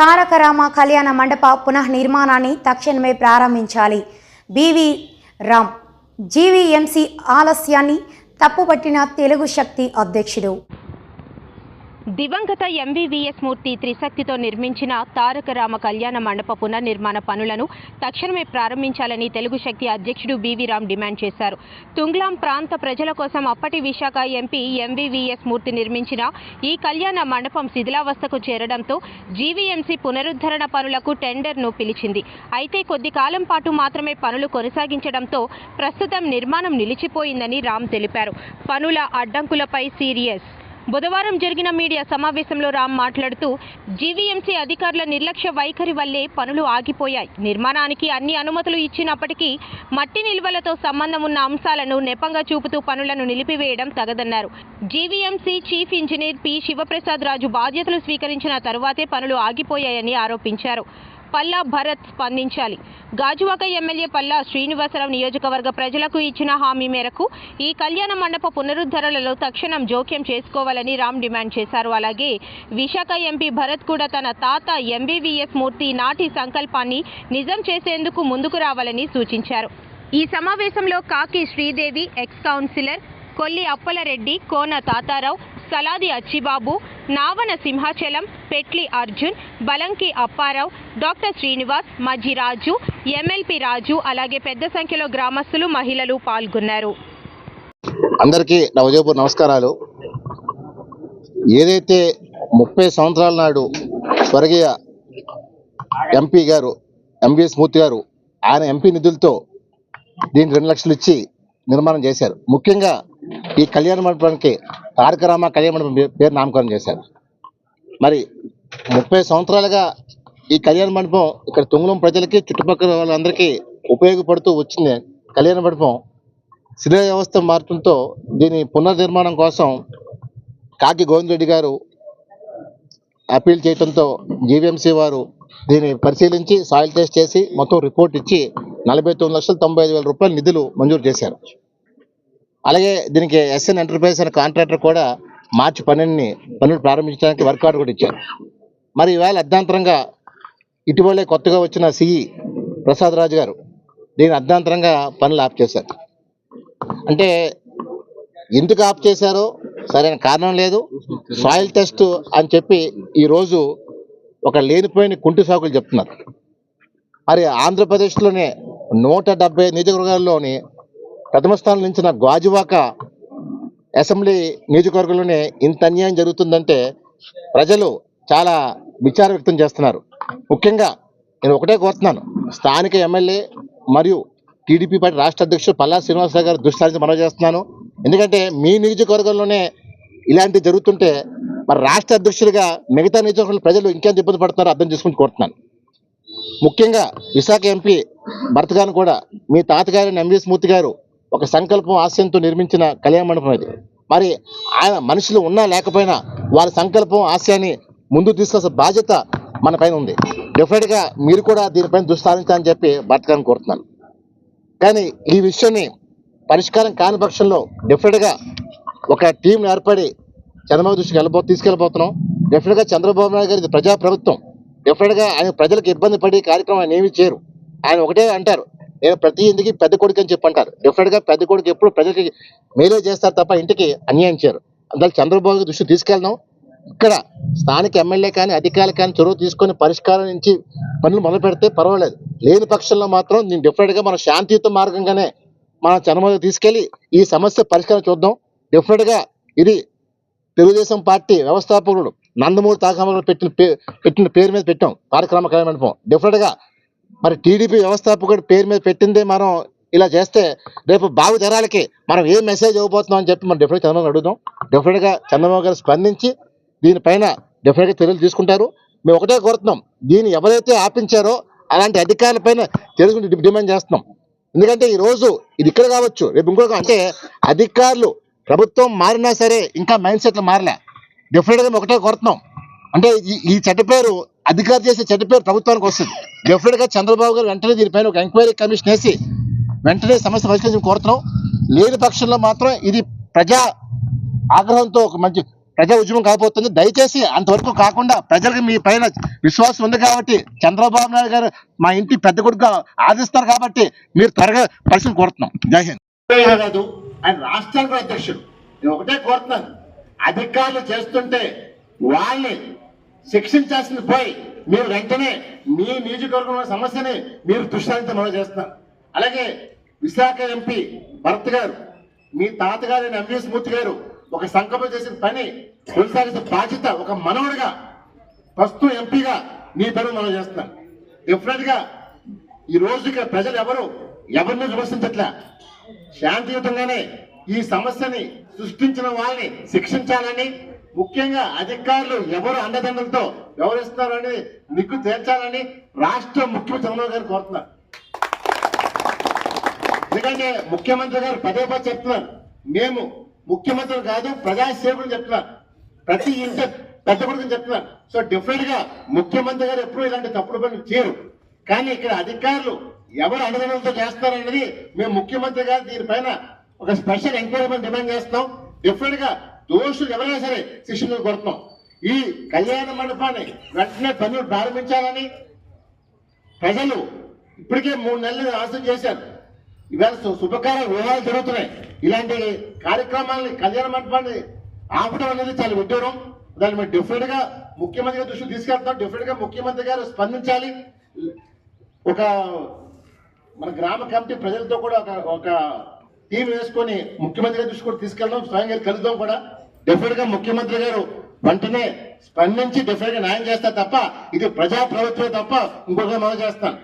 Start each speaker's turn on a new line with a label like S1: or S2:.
S1: తారక రామ కళ్యాణ మండప పునః నిర్మాణాన్ని తక్షణమే ప్రారంభించాలి. బివి రామ్ జీవీఎంసీ ఆలస్యాన్ని తప్పుపట్టిన తెలుగు శక్తి అధ్యక్షుడు.
S2: దివంగత ఎంవీవీఎస్ మూర్తి త్రిశక్తితో నిర్మించిన తారక రామ కళ్యాణ మండప పునర్నిర్మాణ పనులను తక్షణమే ప్రారంభించాలని తెలుగు శక్తి అధ్యక్షుడు బీవీరామ్ డిమాండ్ చేశారు. తుంగ్లాం ప్రాంత ప్రజల కోసం అప్పటి విశాఖ ఎంపీ ఎంవీవీఎస్ మూర్తి నిర్మించిన ఈ కళ్యాణ మండపం శిథిలావస్థకు చేరడంతో జీవీఎంసీ పునరుద్ధరణ పనులకు టెండర్ను పిలిచింది. అయితే కొద్ది కాలం పాటు మాత్రమే పనులు కొనసాగించడంతో ప్రస్తుతం నిర్మాణం నిలిచిపోయిందని రామ్ తెలిపారు. పనుల అడ్డంకులపై సీరియస్ బుధవారం జరిగిన మీడియా సమావేశంలో రామ్ మాట్లాడుతూ జీవీఎంసీ అధికారుల నిర్లక్ష్య వైఖరి వల్లే పనులు ఆగిపోయాయి. నిర్మాణానికి అన్ని అనుమతులు ఇచ్చినప్పటికీ మట్టి నిల్వలతో సంబంధం ఉన్న అంశాలను నెపంగా చూపుతూ పనులను నిలిపివేయడం తగదన్నారు. GVMC chief engineer P. Sivaprasad Raju బాధ్యతలు స్వీకరించిన తరువాతే పనులు ఆగిపోయాయని ఆరోపించారు. పల్లా భరత్ స్పందించాలి. గాజువాక ఎమ్మెల్యే పల్లా శ్రీనివాసరావు నియోజకవర్గ ప్రజలకు ఇచ్చిన హామీ మేరకు ఈ కళ్యాణ మండప పునరుద్ధరణలో తక్షణం జోక్యం చేసుకోవాలని రామ్ డిమాండ్ చేశారు. అలాగే విశాఖ ఎంపీ భరత్ కూడా తన తాత ఎంబీవీఎస్ మూర్తి నాటి సంకల్పాన్ని నిజం చేసేందుకు ముందుకు రావాలని సూచించారు. ఈ సమావేశంలో Kaki Sridevi ex councillor Kolli Appalareddy Kona Tatarao Saladi Achchibabu Navana Simhachalam Petli Arjun Balanki Apparao doctor Srinivas Majji Raju MLC Raju అలాగే పెద్ద సంఖ్యలో గ్రామస్తులు మహిళలు పాల్గొన్నారు.
S3: అందరికీ నా నమస్కారాలు. ఏదైతే ముప్పై సంవత్సరాల నాడు స్వర్గీయ ఎంపీ గారు ఎంబీఎస్ మూర్తి గారు ఆయన ఎంపీ నిధులతో దీనికి రెండు లక్షలు ఇచ్చి నిర్మాణం చేశారు. ముఖ్యంగా ఈ కళ్యాణ మండపానికి తారకరామ కళ్యాణ మండపం పేరు నామకరణం చేశారు. మరి ముప్పై సంవత్సరాలుగా ఈ కళ్యాణ మండపం ఇక్కడ తుంగలం ప్రజలకి చుట్టుపక్కల వాళ్ళందరికీ ఉపయోగపడుతూ వచ్చింది. కళ్యాణ మండపం శిలా వ్యవస్థ మార్పులతో దీని పునర్నిర్మాణం కోసం కాకి గోవిందరెడ్డి గారు అప్పీల్ చేయడంతో జీవీఎంసీ వారు దీన్ని పరిశీలించి సాయిల్ టెస్ట్ చేసి మొత్తం రిపోర్ట్ ఇచ్చి నలభై తొమ్మిది లక్షల తొంభై ఐదు వేల రూపాయల నిధులు మంజూరు చేశారు. అలాగే దీనికి ఎస్ఎన్ ఎంటర్ప్రైజ్ అనే కాంట్రాక్టర్ కూడా మార్చి పన్నెండుని పనులు ప్రారంభించడానికి వర్క్ ఆర్డర్ కూడా ఇచ్చారు. మరి ఈవేళ అర్ధాంతరంగా ఇటీవలే కొత్తగా వచ్చిన సిఈ ప్రసాద్ రాజు గారు దీని అర్ధాంతరంగా పనులు ఆఫ్ చేశారు. అంటే ఎందుకు ఆఫ్ చేశారో సరైన కారణం లేదు. సాయిల్ టెస్ట్ అని చెప్పి ఈరోజు ఒక లేనిపోయిన కుంటి సాకులు చెప్తున్నారు. మరి ఆంధ్రప్రదేశ్లోనే నూట డెబ్బై నియోజకవర్గాల్లోని ప్రథమ స్థానం నిలిచిన గాజువాక అసెంబ్లీ నియోజకవర్గంలోనే ఇంత అన్యాయం జరుగుతుందంటే ప్రజలు చాలా విచారం వ్యక్తం చేస్తున్నారు. ముఖ్యంగా నేను ఒకటే కోరుతున్నాను. స్థానిక ఎమ్మెల్యే మరియు టీడీపీ పార్టీ రాష్ట్ర అధ్యక్షుడు పల్లా శ్రీనివాసరావు గారు దృష్టి మనవి చేస్తున్నాను. ఎందుకంటే మీ నియోజకవర్గంలోనే ఇలాంటివి జరుగుతుంటే మరి రాష్ట్ర అధ్యక్షుడిగా మిగతా నియోజకవర్గంలో ప్రజలు ఇంకెంత ఇబ్బంది పడుతున్నారో అర్థం చేసుకుని కోరుతున్నాను. ముఖ్యంగా విశాఖ ఎంపీ భరత్ కూడా మీ తాతగారి ఎంవీఎస్ మూర్తి గారు ఒక సంకల్పం ఆశయంతో నిర్మించిన కళ్యాణ మండపం ఇది మరి ఆయన మనుషులు ఉన్నా లేకపోయినా వారి సంకల్పం ఆశయాన్ని ముందు తీసుకొచ్చే బాధ్యత మన పైన ఉంది. డెఫినెట్గా మీరు కూడా దీనిపైన దుస్తారించాలని చెప్పి బతకాలని కోరుతున్నాను. కానీ ఈ విషయాన్ని పరిష్కారం కాని పక్షంలో డెఫినెట్గా ఒక టీం ఏర్పడి చంద్రబాబు దృష్టికి వెళ్ళబో తీసుకెళ్ళబోతున్నాం. డెఫినెట్గా చంద్రబాబు నాయుడు గారి ప్రజా ప్రజాప్రభుత్వం డెఫినెట్గా ఆయన ప్రజలకు ఇబ్బంది పడి కార్యక్రమాన్ని ఏమీ చేయరు. ఆయన ఒకటే అంటారు. నేను ప్రతి ఇంటికి పెద్ద కొడుకు అని చెప్పి అంటారు డెఫినెట్గా పెద్ద కొడుకు ఎప్పుడు ప్రజలకి మేలే చేస్తారు తప్ప ఇంటికి అన్యాయం చేయరు. అందువల్ల చంద్రబాబు దృష్టి తీసుకెళ్దాం. ఇక్కడ స్థానిక ఎమ్మెల్యే కానీ అధికారులు కానీ చొరవ తీసుకొని పరిష్కారం నుంచి పనులు మొదలు పెడితే పర్వాలేదు. లేని పక్షంలో మాత్రం నేను డెఫినెట్గా మన శాంతియుత మార్గంగానే మన చంద్రబాబు తీసుకెళ్ళి ఈ సమస్య పరిష్కారం చూద్దాం. డెఫినెట్గా ఇది తెలుగుదేశం పార్టీ వ్యవస్థాపకుడు నందమూరి తాకామలు పెట్టిన పే పెట్టిన పేరు మీద పెట్టాం. కార్యక్రమ కళ్యాణ డిఫరెంట్గా డెఫినెట్గా మరి టీడీపీ వ్యవస్థాపకుడు పేరు మీద పెట్టిందే మనం ఇలా చేస్తే రేపు బాగు తరాలకి మనం ఏ మెసేజ్ ఇవ్వబోతున్నాం అని చెప్పి మనం డెఫినెట్ చంద్రబాబు అడుగుదాం. డెఫినెట్గా చంద్రబాబు గారు స్పందించి దీనిపైన డెఫినెట్గా చర్యలు తీసుకుంటారు. మేము ఒకటే కోరుతున్నాం. దీన్ని ఎవరైతే ఆపించారో అలాంటి అధికారులపైన తెలుసుకుంటే డిమాండ్ చేస్తున్నాం. ఎందుకంటే ఈ రోజు ఇది ఇక్కడ కావచ్చు రేపు ఇంకొక అంటే అధికారులు ప్రభుత్వం మారినా సరే ఇంకా మైండ్ సెట్లు మారలే. డెఫినెట్గా మేము ఒకటే కోరుతున్నాం. అంటే ఈ ఈ చెడ్డ పేరు అధికారి చేసే చెడ్డ పేరు ప్రభుత్వానికి వస్తుంది. డెఫినెట్గా చంద్రబాబు గారు వెంటనే దీనిపైన ఒక ఎంక్వైరీ కమిషన్ వేసి వెంటనే సమస్య పరిష్కరించడం కోరుతున్నాం. లేని పక్షంలో మాత్రం ఇది ప్రజా ఆగ్రహంతో ఒక మంచి
S4: ప్రజా ఉద్యమం కాబోతుంది. దయచేసి అంతవరకు కాకుండా ప్రజలకు మీ పైన విశ్వాసం ఉంది కాబట్టి చంద్రబాబు నాయుడు గారు మా ఇంటి పెద్ద కొడుకు ఆదిస్తారు కాబట్టి మీరు త్వరగా పరిస్థితి కోరుతున్నాం. జై హింద్.
S3: ఆయన కాదు ఆయన రాష్ట్రానికి అధ్యక్షుడు. నేను ఒకటే కోరుతున్నాను. అధికారులు చేస్తుంటే వాళ్ళని శిక్షించాల్సింది పోయి మీరు వెంటనే మీ నియోజకవర్గం ఉన్న సమస్యని మీరు దృష్టాంతం మనం చేస్తున్నారు. అలాగే విశాఖ ఎంపీ భరత్ గారు మీ తాతగారు ఎంవీఎస్ మూర్తి గారు ఒక సంకల్పం చేసిన పని కొనసాగించిన బాధ్యత ఒక మనవుడిగా ప్రస్తుతం ఎంపీగా మీ పని మనం చేస్తున్నాం డెఫినెట్గా ఈ రోజు ప్రజలు ఎవరు ఎవరిని విమర్శించట్లా? శాంతియుతంగానే ఈ సమస్యని సృష్టించిన వాళ్ళని శిక్షించాలని ముఖ్యంగా అధికారులు ఎవరు అండదండలతో వ్యవహరిస్తున్నారని నిక్కు తేల్చాలని రాష్ట్ర ముఖ్యమంత్రి చంద్రబాబు గారు కోరుతున్నారు. ఎందుకంటే ముఖ్యమంత్రి గారు పదే పదే చెప్తున్నారు. మేము ముఖ్యమంత్రి కాదు ప్రజాసేవకులు చెప్తున్నారు. ప్రతి ఇంట పెద్ద కొడుకుని చెప్తున్నారు. సో డిఫరెంట్గా ముఖ్యమంత్రి గారు ఎప్పుడూ ఇలాంటి తప్పుడు పనులు చేయరు. కానీ ఇక్కడ అధికారులు ఎవరు అనుగుణంతో చేస్తారన్నది మేము ముఖ్యమంత్రి గారు దీనిపైన ఒక స్పెషల్ ఎంక్వైరీ డిమాండ్ చేస్తాం. డిఫరెంట్గా దోషులు ఎవరైనా సరే శిష్యులు కొడుతున్నాం ఈ కళ్యాణ మండపాన్ని వెంటనే పనులు ప్రారంభించాలని ప్రజలు ఇప్పటికే మూడు నెలలు ఆశం చేశారు. ఇవాళ శు- శుభకార్య వివాహాలు జరుగుతున్నాయి. ఇలాంటి కార్యక్రమాలని కళ్యాణ మండపాన్ని ఆపడం అనేది చాలా విడ్డూరం. దాన్ని మేము డిఫరెంట్గా ముఖ్యమంత్రి గారి దృష్టికి తీసుకెళ్తాం. డిఫరెంట్గా ముఖ్యమంత్రి గారు స్పందించాలి. ఒక మన గ్రామ కమిటీ ప్రజలతో కూడా ఒక ఒక టీం వేసుకొని ముఖ్యమంత్రి గారి దృష్టి కూడా తీసుకెళ్దాం. స్వయంగా కలుద్దాం కూడా. డెఫినెట్గా ముఖ్యమంత్రి గారు వెంటనే స్పందించి డెఫినెట్గా న్యాయం చేస్తారు తప్ప ఇది ప్రజా ప్రభుత్వం తప్ప ఇంకొక మనం చేస్తాను